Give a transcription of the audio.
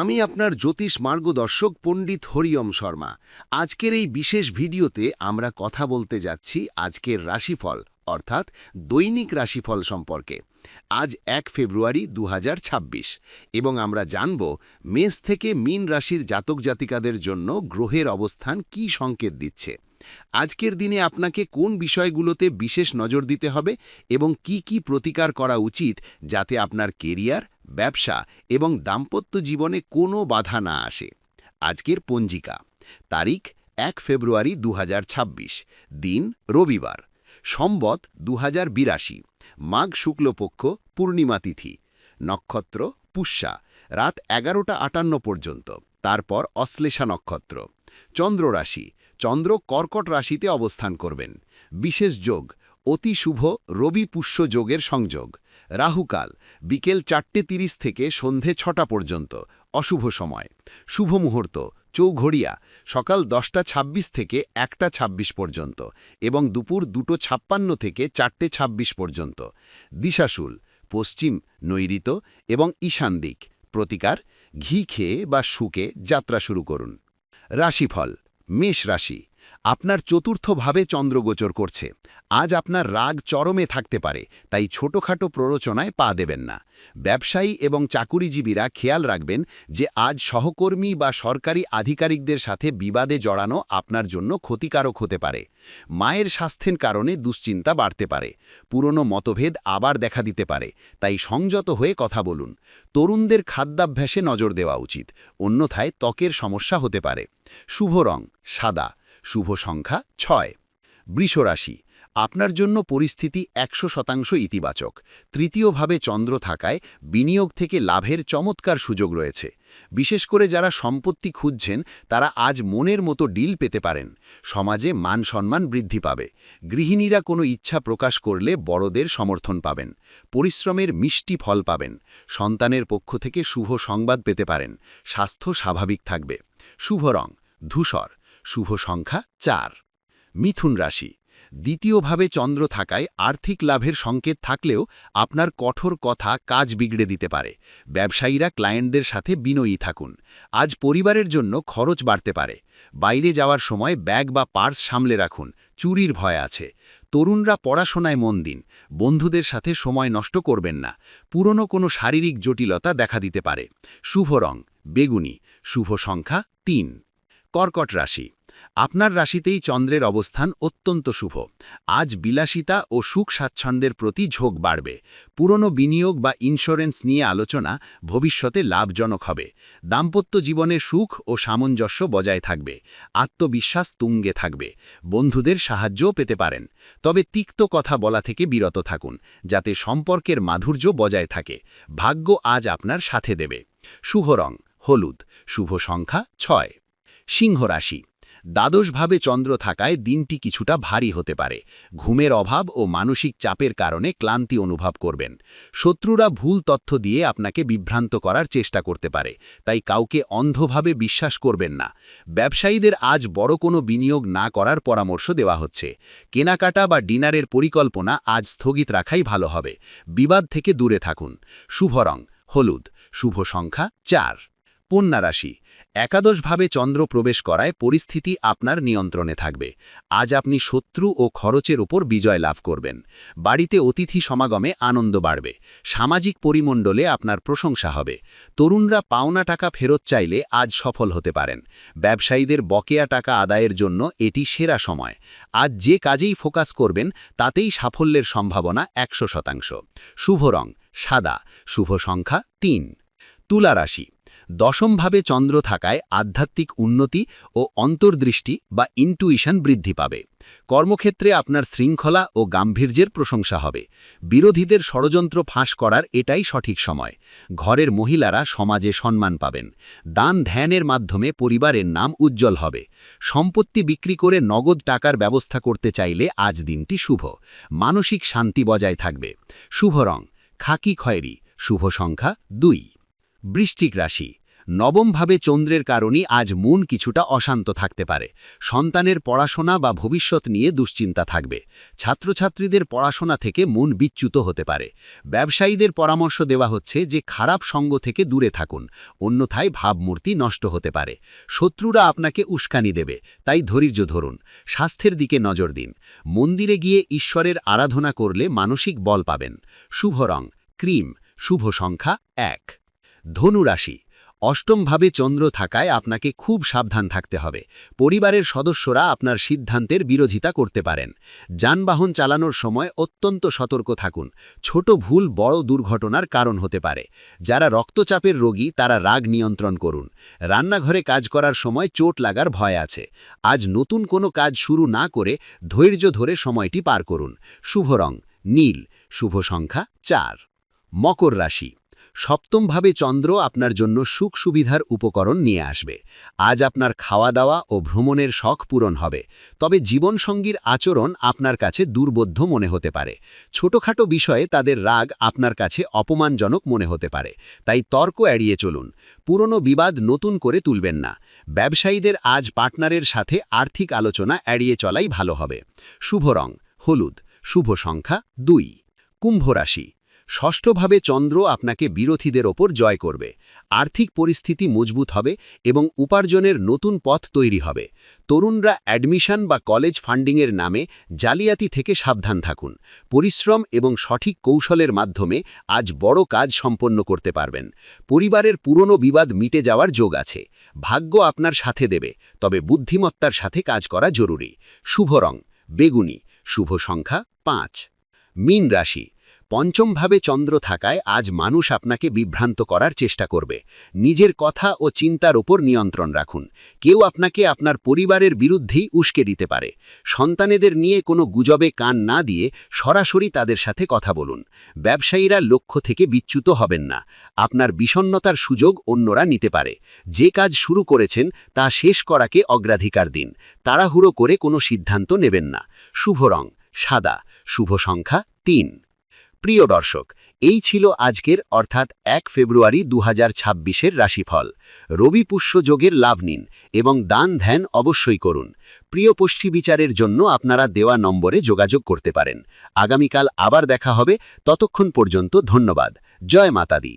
আমি আপনার জ্যোতিষ মার্গদর্শক পণ্ডিত হরিয়ম শর্মা। আজকের এই বিশেষ ভিডিওতে আমরা কথা বলতে যাচ্ছি আজকের রাশিফল, অর্থাৎ দৈনিক রাশিফল সম্পর্কে। আজ এক ফেব্রুয়ারি দু হাজার ছাব্বিশ এবং আমরা জানব মেষ থেকে মীন রাশির জাতক জাতিকাদের জন্য গ্রহের অবস্থান কি সংকেত দিচ্ছে। আজকের দিনে আপনাকে কোন বিষয়গুলোতে বিশেষ নজর দিতে হবে এবং কি কি প্রতিকার করা উচিত যাতে আপনার কেরিয়ার ব্যবসা এবং দাম্পত্য জীবনে কোনো বাধা না আসে। আজকের পঞ্জিকা। তারিখ, এক ফেব্রুয়ারি দুহাজার ছাব্বিশ। দিন, রবিবার। সম্বত দুহাজার বিরাশি। মাঘ শুক্লপক্ষ, পূর্ণিমা তিথি। নক্ষত্র, পুষ্যা। রাত এগারোটা আটান্ন পর্যন্ত। তারপর অশ্লেষা নক্ষত্র। চন্দ্র রাশি। চন্দ্র কর্কট রাশিতে অবস্থান করবেন। বিশেষ যোগ। অতি শুভ রবি পুষ্য যোগের সংযোগ। রাহুকাল বিকেল চারটে তিরিশ থেকে সন্ধে ছটা পর্যন্ত। অশুভ সময়। শুভ মুহূর্ত। চৌঘড়িয়া, সকাল দশটা ২৬ থেকে একটা ২৬ পর্যন্ত এবং দুপুর দুটো ছাপ্পান্ন থেকে চারটে ২৬ পর্যন্ত। দিশাশুল, পশ্চিম নৈরিত এবং ঈশান দিক। প্রতিকার, ঘি খেয়ে বা শুকে যাত্রা শুরু করুন। রাশিফল, মেষ রাশি। আপনার চতুর্থভাবে চন্দ্রগোচর করছে। আজ আপনার রাগ চরমে থাকতে পারে, তাই ছোটখাটো প্ররোচনায় পা দেবেন না। ব্যবসায়ী এবং চাকুরিজীবীরা খেয়াল রাখবেন যে আজ সহকর্মী বা সরকারি আধিকারিকদের সাথে বিবাদে জড়ানো আপনার জন্য ক্ষতিকারক হতে পারে। মায়ের স্বাস্থ্যের কারণে দুশ্চিন্তা বাড়তে পারে। পুরনো মতভেদ আবার দেখা দিতে পারে, তাই সংযত হয়ে কথা বলুন। তরুণদের খাদ্যাভ্যাসে নজর দেওয়া উচিত, অন্যথায় ত্বকের সমস্যা হতে পারে। শুভ রং, সাদা। শুভ সংখ্যা ছয়। বৃষরাশি, আপনার জন্য পরিস্থিতি একশো শতাংশ ইতিবাচক। তৃতীয়ভাবে চন্দ্র থাকায় বিনিয়োগ থেকে লাভের চমৎকার সুযোগ রয়েছে। বিশেষ করে যারা সম্পত্তি খুঁজছেন, তারা আজ মনের মতো ডিল পেতে পারেন। সমাজে মান সম্মান বৃদ্ধি পাবে। গৃহিণীরা কোনো ইচ্ছা প্রকাশ করলে বড়দের সমর্থন পাবেন। পরিশ্রমের মিষ্টি ফল পাবেন। সন্তানের পক্ষ থেকে শুভ সংবাদ পেতে পারেন। স্বাস্থ্য স্বাভাবিক থাকবে। শুভ রং, ধূসর। শুভ সংখ্যা চার। মিথুন রাশি, দ্বিতীয়ভাবে চন্দ্র থাকায় আর্থিক লাভের সংকেত থাকলেও আপনার কঠোর কথা কাজ বিগড়ে দিতে পারে। ব্যবসায়ীরা ক্লায়েন্টদের সাথে বিনয়ী থাকুন। আজ পরিবারের জন্য খরচ বাড়তে পারে। বাইরে যাওয়ার সময় ব্যাগ বা পার্স সামলে রাখুন। চুরির ভয় আছে। তরুণরা পড়াশোনায় মন দিন। বন্ধুদের সাথে সময় নষ্ট করবেন না। পুরনো কোনো শারীরিক জটিলতা দেখা দিতে পারে। শুভ রং, বেগুনি। শুভ সংখ্যা তিন। কর্কট রাশি আপনার রাশিতেই চন্দ্রের অবস্থান অত্যন্ত শুভ। আজ বিলাসিতা ও সুখ স্বাচ্ছন্দ্যের প্রতি ঝোঁক বাড়বে। পুরনো বিনিয়োগ বা ইন্স্যুরেন্স নিয়ে আলোচনা ভবিষ্যতে লাভজনক হবে। দাম্পত্য জীবনে সুখ ও সামঞ্জস্য বজায় থাকবে। আত্মবিশ্বাস তুঙ্গে থাকবে। বন্ধুদের সাহায্যও পেতে পারেন। তবে তিক্ত কথা বলা থেকে বিরত থাকুন, যাতে সম্পর্কের মাধুর্য বজায় থাকে। ভাগ্য আজ আপনার সাথে দেবে। শুভ রং, হলুদ। শুভ সংখ্যা ছয়। সিংহ রাশি। দ্বাদশভাবে চন্দ্র থাকায় দিনটি কিছুটা ভারী হতে পারে। ঘুমের অভাব ও মানসিক চাপের কারণে ক্লান্তি অনুভব করবেন। শত্রুরা ভুল তথ্য দিয়ে আপনাকে বিভ্রান্ত করার চেষ্টা করতে পারে, তাই কাউকে অন্ধভাবে বিশ্বাস করবেন না। ব্যবসায়ীদের আজ বড় কোনো বিনিয়োগ না করার পরামর্শ দেওয়া হচ্ছে। কেনাকাটা বা ডিনারের পরিকল্পনা আজ স্থগিত রাখাই ভালো হবে। বিবাদ থেকে দূরে থাকুন। শুভ রং, হলুদ। শুভ সংখ্যা, চার। পণ্যা রাশি। একাদশভাবে চন্দ্র প্রবেশ করায় পরিস্থিতি আপনার নিয়ন্ত্রণে থাকবে। আজ আপনি শত্রু ও খরচের উপর বিজয় লাভ করবেন। বাড়িতে অতিথি সমাগমে আনন্দ বাড়বে। সামাজিক পরিমণ্ডলে আপনার প্রশংসা হবে। তরুণরা পাওনা টাকা ফেরত চাইলে আজ সফল হতে পারেন। ব্যবসায়ীদের বকেয়া টাকা আদায়ের জন্য এটি সেরা সময়। আজ যে কাজেই ফোকাস করবেন, তাতেই সাফল্যের সম্ভাবনা একশো শতাংশ। শুভ রং, সাদা। শুভ সংখ্যা তিন। তুলা রাশি দশমভাবে চন্দ্র থাকায় আধ্যাত্মিক উন্নতি ও অন্তর্দৃষ্টি বা ইন্টুইশন বৃদ্ধি পাবে। কর্মক্ষেত্রে আপনার শৃঙ্খলা ও গাম্ভীর্যের প্রশংসা হবে। বিরোধীদের ষড়যন্ত্র ফাঁস করার এটাই সঠিক সময়। ঘরের মহিলারা সমাজে সম্মান পাবেন। দান ধ্যানের মাধ্যমে পরিবারের নাম উজ্জ্বল হবে। সম্পত্তি বিক্রি করে নগদ টাকার ব্যবস্থা করতে চাইলে আজ দিনটি শুভ। মানসিক শান্তি বজায় থাকবে। শুভ রং, খাকি খয়েরি। শুভ সংখ্যা দুই। বৃষ্টিক রাশি। নবমভাবে চন্দ্রের কারণেই আজ মন কিছুটা অশান্ত থাকতে পারে। সন্তানের পড়াশোনা বা ভবিষ্যৎ নিয়ে দুশ্চিন্তা থাকবে। ছাত্রছাত্রীদের পড়াশোনা থেকে মন বিচ্যুত হতে পারে। ব্যবসায়ীদের পরামর্শ দেওয়া হচ্ছে যে, খারাপ সঙ্গ থেকে দূরে থাকুন। অন্যথায় ভাবমূর্তি নষ্ট হতে পারে। শত্রুরা আপনাকে উস্কানি দেবে। তাই ধৈর্য ধরুন। স্বাস্থ্যের দিকে নজর দিন। মন্দিরে গিয়ে ঈশ্বরের আরাধনা করলে মানসিক বল পাবেন। শুভ রং। ক্রিম। শুভ সংখ্যা এক। ধনুরাশি অষ্টমভাবে চন্দ্র থাকায় আপনাকে খুব সাবধান থাকতে হবে। পরিবারের সদস্যরা আপনার সিদ্ধান্তের বিরোধিতা করতে পারেন। যানবাহন চালানোর সময় অত্যন্ত সতর্ক থাকুন। ছোট ভুল বড় দুর্ঘটনার কারণ হতে পারে। যারা রক্তচাপের রোগী, তারা রাগ নিয়ন্ত্রণ করুন। রান্নাঘরে কাজ করার সময় চোট লাগার ভয় আছে। আজ নতুন কোনো কাজ শুরু না করে ধৈর্য ধরে সময়টি পার করুন। শুভ রং, নীল। শুভ সংখ্যা, চার। মকর রাশি। সপ্তমভাবে চন্দ্র আপনার জন্য সুখ সুবিধার উপকরণ নিয়ে আসবে। আজ আপনার খাওয়া দাওয়া ও ভ্রমণের শখ পূরণ হবে। তবে জীবনসঙ্গীর আচরণ আপনার কাছে দুর্বোধ্য মনে হতে পারে। ছোটখাটো বিষয়ে তাদের রাগ আপনার কাছে অপমানজনক মনে হতে পারে। তাই তর্ক এড়িয়ে চলুন। পুরনো বিবাদ নতুন করে তুলবেন না। ব্যবসায়ীদের আজ পার্টনারের সাথে আর্থিক আলোচনা এড়িয়ে চলাই ভালো হবে। শুভ রং, হলুদ। শুভ সংখ্যা দুই। কুম্ভ রাশি। ষষ্ঠভাবে চন্দ্র আপনাকে বিরোধীদের ওপর জয় করবে। আর্থিক পরিস্থিতি মজবুত হবে এবং উপার্জনের নতুন পথ তৈরি হবে। তরুণরা অ্যাডমিশন বা কলেজ ফান্ডিংয়ের নামে জালিয়াতি থেকে সাবধান থাকুন। পরিশ্রম এবং সঠিক কৌশলের মাধ্যমে আজ বড় কাজ সম্পন্ন করতে পারবেন। পরিবারের পুরনো বিবাদ মিটে যাওয়ার যোগ আছে। ভাগ্য আপনার সাথে দেবে, তবে বুদ্ধিমত্তার সাথে কাজ করা জরুরি। শুভ রং, বেগুনি। শুভ সংখ্যা পাঁচ। মীন রাশি পঞ্চমভাবে চন্দ্র থাকায় আজ মানুষ আপনাকে বিভ্রান্ত করার চেষ্টা করবে। নিজের কথা ও চিন্তার ওপর নিয়ন্ত্রণ রাখুন। কেউ আপনাকে আপনার পরিবারের বিরুদ্ধেই উস্কে দিতে পারে। সন্তানেদের নিয়ে কোনো গুজবে কান না দিয়ে সরাসরি তাদের সাথে কথা বলুন। ব্যবসায়ীরা লক্ষ্য থেকে বিচ্যুত হবেন না। আপনার বিষণ্নতার সুযোগ অন্যরা নিতে পারে। যে কাজ শুরু করেছেন, তা শেষ করাকে অগ্রাধিকার দিন। তাড়াহুড়ো করে কোনো সিদ্ধান্ত নেবেন না। শুভ রং, সাদা। শুভ সংখ্যা, তিন। প্রিয় দর্শক, এই ছিল আজকের, অর্থাৎ এক ফেব্রুয়ারি দু হাজার রাশিফল। রবি পুষ্য যোগের লাভ নিন এবং দান ধ্যান অবশ্যই করুন। প্রিয় পুষ্টি বিচারের জন্য আপনারা দেওয়া নম্বরে যোগাযোগ করতে পারেন। আগামীকাল আবার দেখা হবে। ততক্ষণ পর্যন্ত ধন্যবাদ। জয় মাতাদি।